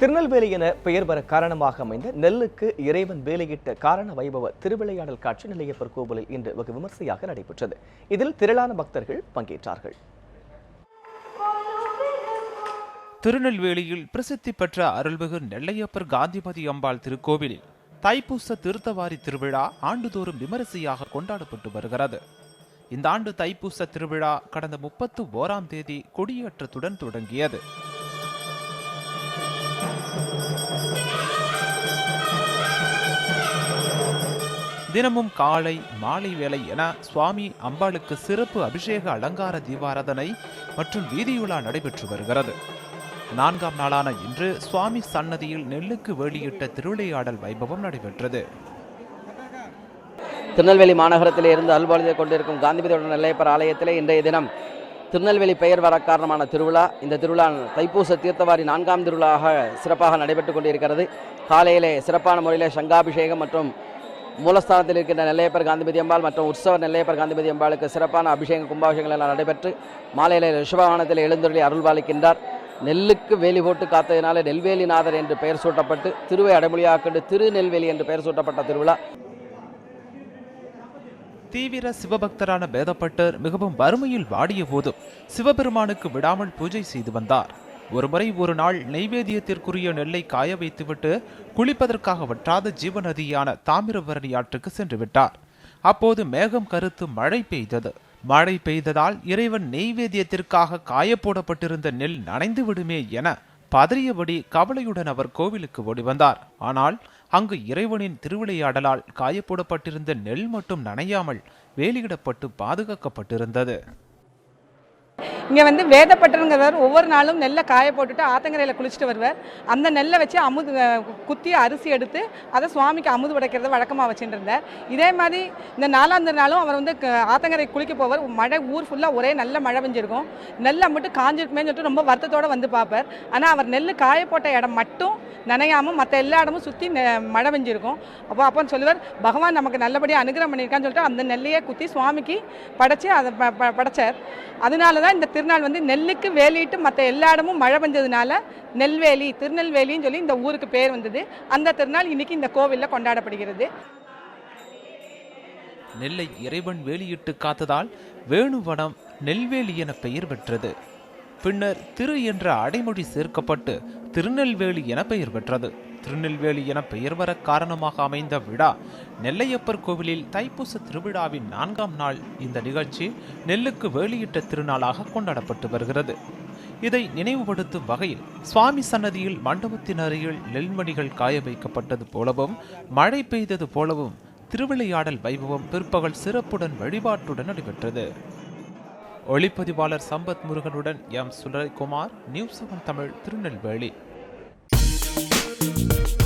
திருநெல்வேலி என பெயர் வர காரணமாக அமைந்த நெல்லுக்கு இறைவன் வேலையிட்ட காரண வைபவ திருவிளையாடல் காட்சி நிலையப்பர் கோவிலில் இன்று வெகு விமர்சையாக நடைபெற்றது. இதில் திரளான பக்தர்கள் பங்கேற்றார்கள். திருநெல்வேலியில் பிரசித்தி பெற்ற அருள்மிகு நெல்லையப்பர் காந்திமதி அம்பாள் திருக்கோவிலில் தைப்பூச திருத்தவாரி திருவிழா ஆண்டுதோறும் விமரிசையாக கொண்டாடப்பட்டு வருகிறது. இந்த ஆண்டு தைப்பூச திருவிழா கடந்த முப்பத்து ஓராம் தேதி கொடியேற்றத்துடன் தொடங்கியது. தினமும் காலை மாலை வேளை என சுவாமி அம்பாளுக்கு சிறப்பு அபிஷேக அலங்கார தீபாராதனை மற்றும் வீதியுலா நடைபெற்று வருகிறது. நான்காம் நாளான இன்று சுவாமி சன்னதியில் நெல்லுக்கு வெளியிட்ட திருவிளையாடல் வைபவம் நடைபெற்றது. திருநெல்வேலி மாநகரத்தில் இருந்து அல்பாலிதை கொண்டிருக்கும் காந்திபதியோட நெல்லையப்பர் ஆலயத்திலே இன்றைய தினம் திருநெல்வேலி பெயர் வர காரணமான திருவிழா. இந்த திருவிழா தைப்பூச தீர்த்தவாரி நான்காம் திருவிழாவாக சிறப்பாக நடைபெற்று கொண்டிருக்கிறது. காலையிலே சிறப்பான முறையிலே சங்காபிஷேகம் மற்றும் மூலஸ்தானத்தில் இருக்கின்ற நெல்லையப்பர் காந்திபதி அம்பாள் மற்றும் உற்சவர் நெல்லையப்பர் காந்திபதி அம்பாளுக்கு சிறப்பான அபிஷேக கும்பாபிஷேகங்கள் எல்லாம் நடைபெற்று மாலையிலே ரிஷபவாகனத்தில் எழுந்தருளி அருள்பாலிக்கின்றார் நெல்லுக்கு வேலி போட்டு காத்ததினால நெல்வேலிநாதர் என்று பெயர் சூட்டப்பட்டு திருவை அடைமொழியாக்கண்டு திருநெல்வேலி என்று பெயர் சூட்டப்பட்ட திருவிழா. தீவிர சிவபக்தரான பேதப்பட்டர் மிகவும் வறுமையில் வாடிய போதும் சிவபெருமானுக்கு விடாமல் பூஜை செய்து வந்தார். ஒருமுறை ஒரு நாள் நெய்வேத்தியத்திற்குரிய நெல்லை காய வைத்துவிட்டு குளிப்பதற்காக வற்றாத ஜீவநதியான தாமிரபரணி ஆற்றுக்கு சென்று விட்டார். அப்போது மேகம் கருத்து மழை பெய்தது. மழை பெய்ததால் இறைவன் நெய்வேத்தியத்திற்காக காயப்போடப்பட்டிருந்த நெல் நனைந்து விடுமே என பதறியபடி கவலையுடன் அவர் கோவிலுக்கு ஓடி வந்தார் ஆனால் அங்கு இறைவனின் திருவிளையாடலால் காயப்போடப்பட்டிருந்த நெல் மட்டும் நனையாமல் வேலியிடப்பட்டு பாதுகாக்கப்பட்டிருந்தது. இங்கே வந்து வேதப்பட்டருங்கிறவர் ஒவ்வொரு நாளும் நெல்லை காய போட்டுட்டு ஆத்தங்கரையில் குளிச்சுட்டு வருவார். அந்த நெல்லை வச்சு அமுது குத்தி அரிசி எடுத்து அதை சுவாமிக்கு அமுது உடைக்கிறத வழக்கமாக வச்சுட்டு இருந்தார் இதே மாதிரி இந்த நாலாந்து நாளும் அவர் வந்து ஆத்தங்கரை குளிக்க போவார். மழை ஊர் ஃபுல்லாக ஒரே நல்ல மழை பெஞ்சிருக்கும். நெல்லை மட்டும் காஞ்சிருக்குமே சொல்லிட்டு ரொம்ப வருத்தத்தோடு வந்து பார்ப்பார். ஆனால் அவர் நெல் காய போட்ட இடம் மட்டும் நினையாமல் மற்ற எல்லா இடமும் சுற்றி மழை பெஞ்சிருக்கும். அப்போ அப்போ சொல்லுவார் பகவான் நமக்கு நல்லபடியாக அனுகிரகம் பண்ணியிருக்கான்னு சொல்லிட்டு அந்த நெல்லையே குத்தி சுவாமிக்கு படைச்சி அதை ப- ப- படைச்சார். அதனால தான் இந்த திருநாள் வந்து நெல்லுக்கு வேலியிட்டு மற்ற எல்லா இடமும் மழை பெஞ்சதுனால நெல்வேலி திருநெல்வேலின்னு சொல்லி இந்த ஊருக்கு பேர் வந்தது. அந்த திருநாள் இன்னைக்கு இந்த கோவிலில் கொண்டாடப்படுகிறது. நெல்லை இறைவன் வேலியிட்டு காத்ததால் வேணுவனம் நெல்வேலி என பெயர் பெற்றது. பின்னர் திரு என்ற அடைமொழி சேர்க்கப்பட்டு திருநெல்வேலி என பெயர் பெற்றது. திருநெல்வேலி என பெயர் வர காரணமாக அமைந்த விழா நெல்லையப்பர் கோவிலில் தைப்பூச திருவிழாவின் நான்காம் நாள். இந்த நிகழ்ச்சி நெல்லுக்கு வேலியிட்ட திருநாளாக கொண்டாடப்பட்டு வருகிறது. இதை நினைவுபடுத்தும் வகையில் சுவாமி சன்னதியில் மண்டபத்தின் அருகில் நெல்மணிகள் காய வைக்கப்பட்டது போலவும் மழை பெய்தது போலவும் திருவிளையாடல் வைபவம் பிற்பகல் சிறப்புடன் வழிபாட்டுடன் நடைபெற்றது. ஒளிப்பதிவாளர் Sampath முருகனுடன் M. Surakumar news seven Tamil Tirunelveli. you